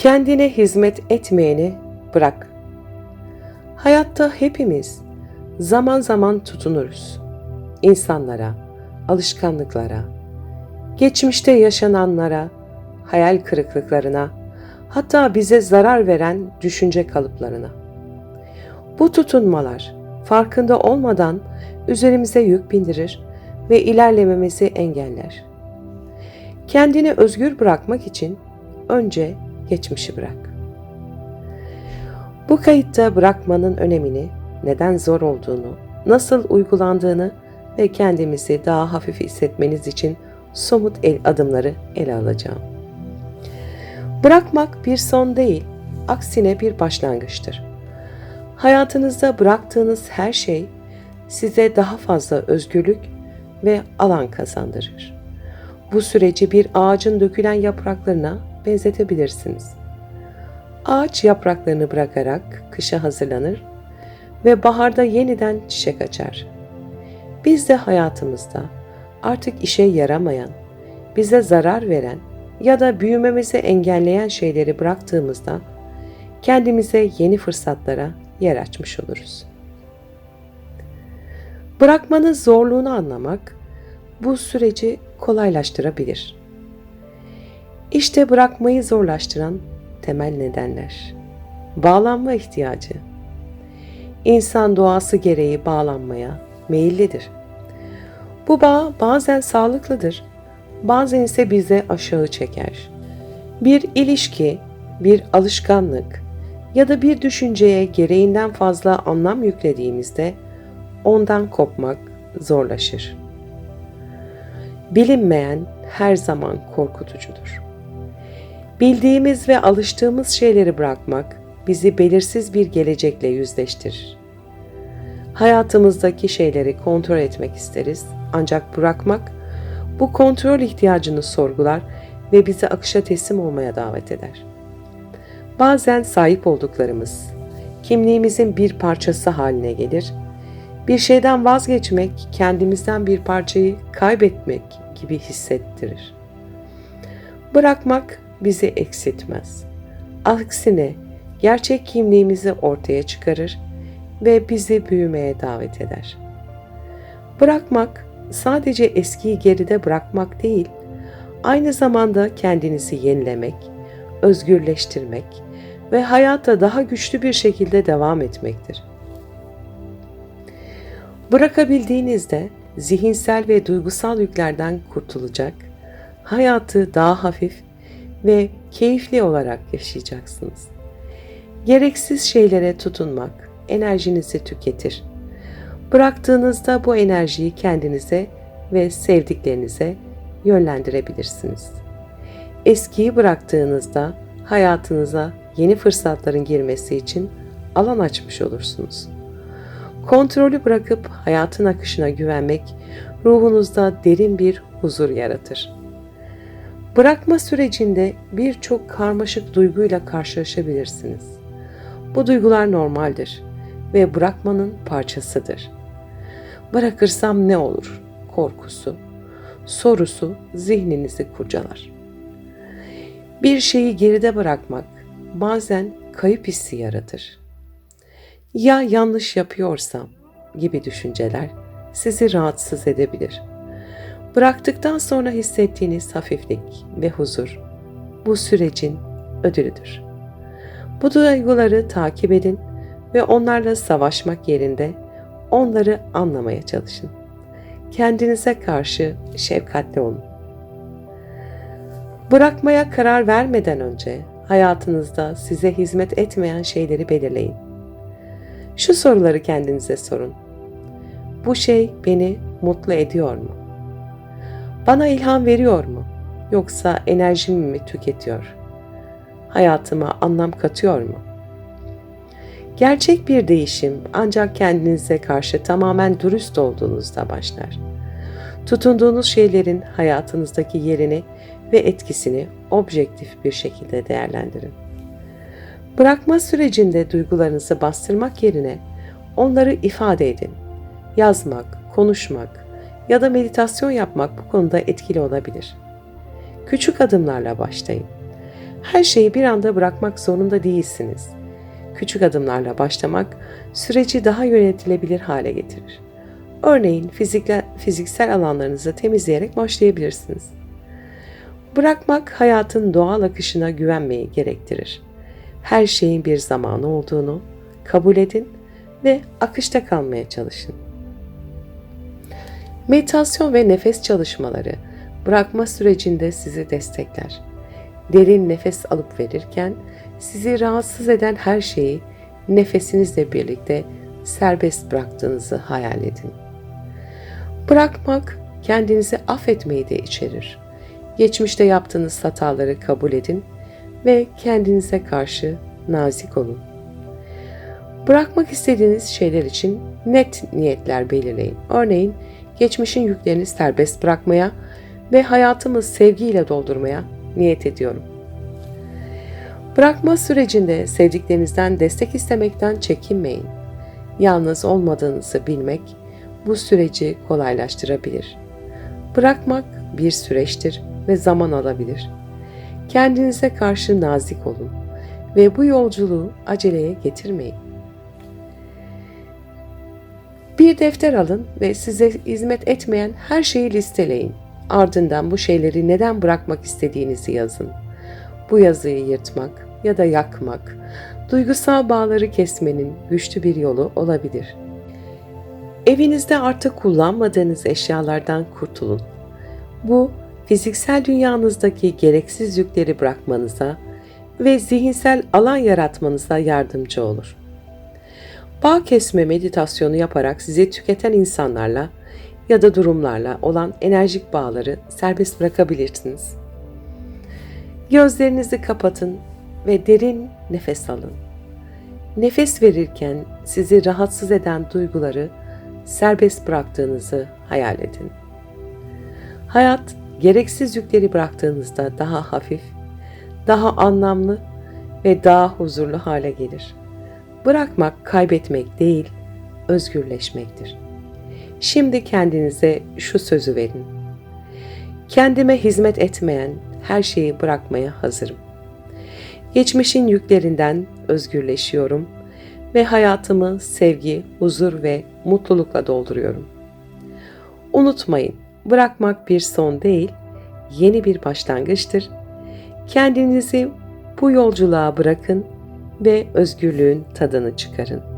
Kendine hizmet etmeyeni bırak. Hayatta hepimiz zaman zaman tutunuruz. İnsanlara, alışkanlıklara, geçmişte yaşananlara, hayal kırıklıklarına, hatta bize zarar veren düşünce kalıplarına. Bu tutunmalar farkında olmadan üzerimize yük bindirir ve ilerlememizi engeller. Kendini özgür bırakmak için önce geçmişi bırak. Bu kayıtta bırakmanın önemini, neden zor olduğunu, nasıl uygulandığını ve kendimizi daha hafif hissetmeniz için somut el adımları ele alacağım. Bırakmak bir son değil, aksine bir başlangıçtır. Hayatınızda bıraktığınız her şey size daha fazla özgürlük ve alan kazandırır. Bu süreci bir ağacın dökülen yapraklarına benzetebilirsiniz. Ağaç yapraklarını bırakarak kışa hazırlanır ve baharda yeniden çiçek açar. Biz de hayatımızda artık işe yaramayan, bize zarar veren ya da büyümemizi engelleyen şeyleri bıraktığımızda kendimize yeni fırsatlara yer açmış oluruz. Bırakmanın zorluğunu anlamak bu süreci kolaylaştırabilir. İşte bırakmayı zorlaştıran temel nedenler. Bağlanma ihtiyacı. İnsan doğası gereği bağlanmaya meyillidir. Bu bağ bazen sağlıklıdır, bazen ise bize aşağı çeker. Bir ilişki, bir alışkanlık ya da bir düşünceye gereğinden fazla anlam yüklediğimizde ondan kopmak zorlaşır. Bilinmeyen her zaman korkutucudur. Bildiğimiz ve alıştığımız şeyleri bırakmak bizi belirsiz bir gelecekle yüzleştirir. Hayatımızdaki şeyleri kontrol etmek isteriz ancak bırakmak bu kontrol ihtiyacını sorgular ve bizi akışa teslim olmaya davet eder. Bazen sahip olduklarımız kimliğimizin bir parçası haline gelir. Bir şeyden vazgeçmek kendimizden bir parçayı kaybetmek gibi hissettirir. Bırakmak bizi eksiltmez. Aksine gerçek kimliğimizi ortaya çıkarır ve bizi büyümeye davet eder. Bırakmak sadece eskiyi geride bırakmak değil, aynı zamanda kendinizi yenilemek, özgürleştirmek ve hayata daha güçlü bir şekilde devam etmektir. Bırakabildiğinizde zihinsel ve duygusal yüklerden kurtulacak, hayatı daha hafif ve keyifli olarak yaşayacaksınız. Gereksiz şeylere tutunmak enerjinizi tüketir. Bıraktığınızda bu enerjiyi kendinize ve sevdiklerinize yönlendirebilirsiniz. Eskiyi bıraktığınızda hayatınıza yeni fırsatların girmesi için alan açmış olursunuz. Kontrolü bırakıp hayatın akışına güvenmek ruhunuzda derin bir huzur yaratır. Bırakma sürecinde birçok karmaşık duyguyla karşılaşabilirsiniz. Bu duygular normaldir ve bırakmanın parçasıdır. Bırakırsam ne olur? Korkusu, sorusu zihninizi kurcalar. Bir şeyi geride bırakmak bazen kayıp hissi yaratır. Ya yanlış yapıyorsam gibi düşünceler sizi rahatsız edebilir. Bıraktıktan sonra hissettiğiniz hafiflik ve huzur bu sürecin ödülüdür. Bu duyguları takip edin ve onlarla savaşmak yerinde onları anlamaya çalışın. Kendinize karşı şefkatli olun. Bırakmaya karar vermeden önce hayatınızda size hizmet etmeyen şeyleri belirleyin. Şu soruları kendinize sorun. Bu şey beni mutlu ediyor mu? Bana ilham veriyor mu? Yoksa enerjimi mi tüketiyor? Hayatıma anlam katıyor mu? Gerçek bir değişim ancak kendinize karşı tamamen dürüst olduğunuzda başlar. Tutunduğunuz şeylerin hayatınızdaki yerini ve etkisini objektif bir şekilde değerlendirin. Bırakma sürecinde duygularınızı bastırmak yerine onları ifade edin. Yazmak, konuşmak ya da meditasyon yapmak bu konuda etkili olabilir. Küçük adımlarla başlayın. Her şeyi bir anda bırakmak zorunda değilsiniz. Küçük adımlarla başlamak süreci daha yönetilebilir hale getirir. Örneğin fiziksel, fiziksel alanlarınızı temizleyerek başlayabilirsiniz. Bırakmak hayatın doğal akışına güvenmeyi gerektirir. Her şeyin bir zamanı olduğunu kabul edin ve akışta kalmaya çalışın. Meditasyon ve nefes çalışmaları bırakma sürecinde sizi destekler. Derin nefes alıp verirken sizi rahatsız eden her şeyi nefesinizle birlikte serbest bıraktığınızı hayal edin. Bırakmak kendinizi affetmeyi de içerir. Geçmişte yaptığınız hataları kabul edin ve kendinize karşı nazik olun. Bırakmak istediğiniz şeyler için net niyetler belirleyin. Örneğin geçmişin yüklerini serbest bırakmaya ve hayatımı sevgiyle doldurmaya niyet ediyorum. Bırakma sürecinde sevdiklerinizden destek istemekten çekinmeyin. Yalnız olmadığınızı bilmek bu süreci kolaylaştırabilir. Bırakmak bir süreçtir ve zaman alabilir. Kendinize karşı nazik olun ve bu yolculuğu aceleye getirmeyin. Bir defter alın ve size hizmet etmeyen her şeyi listeleyin. Ardından bu şeyleri neden bırakmak istediğinizi yazın. Bu yazıyı yırtmak ya da yakmak, duygusal bağları kesmenin güçlü bir yolu olabilir. Evinizde artık kullanmadığınız eşyalardan kurtulun. Bu fiziksel dünyanızdaki gereksiz yükleri bırakmanıza ve zihinsel alan yaratmanıza yardımcı olur. Bağ kesme meditasyonu yaparak sizi tüketen insanlarla ya da durumlarla olan enerjik bağları serbest bırakabilirsiniz. Gözlerinizi kapatın ve derin nefes alın. Nefes verirken sizi rahatsız eden duyguları serbest bıraktığınızı hayal edin. Hayat gereksiz yükleri bıraktığınızda daha hafif, daha anlamlı ve daha huzurlu hale gelir. Bırakmak kaybetmek değil, özgürleşmektir. Şimdi kendinize şu sözü verin. Kendime hizmet etmeyen her şeyi bırakmaya hazırım. Geçmişin yüklerinden özgürleşiyorum ve hayatımı sevgi, huzur ve mutlulukla dolduruyorum. Unutmayın, bırakmak bir son değil, yeni bir başlangıçtır. Kendinizi bu yolculuğa bırakın ve özgürlüğün tadını çıkarın.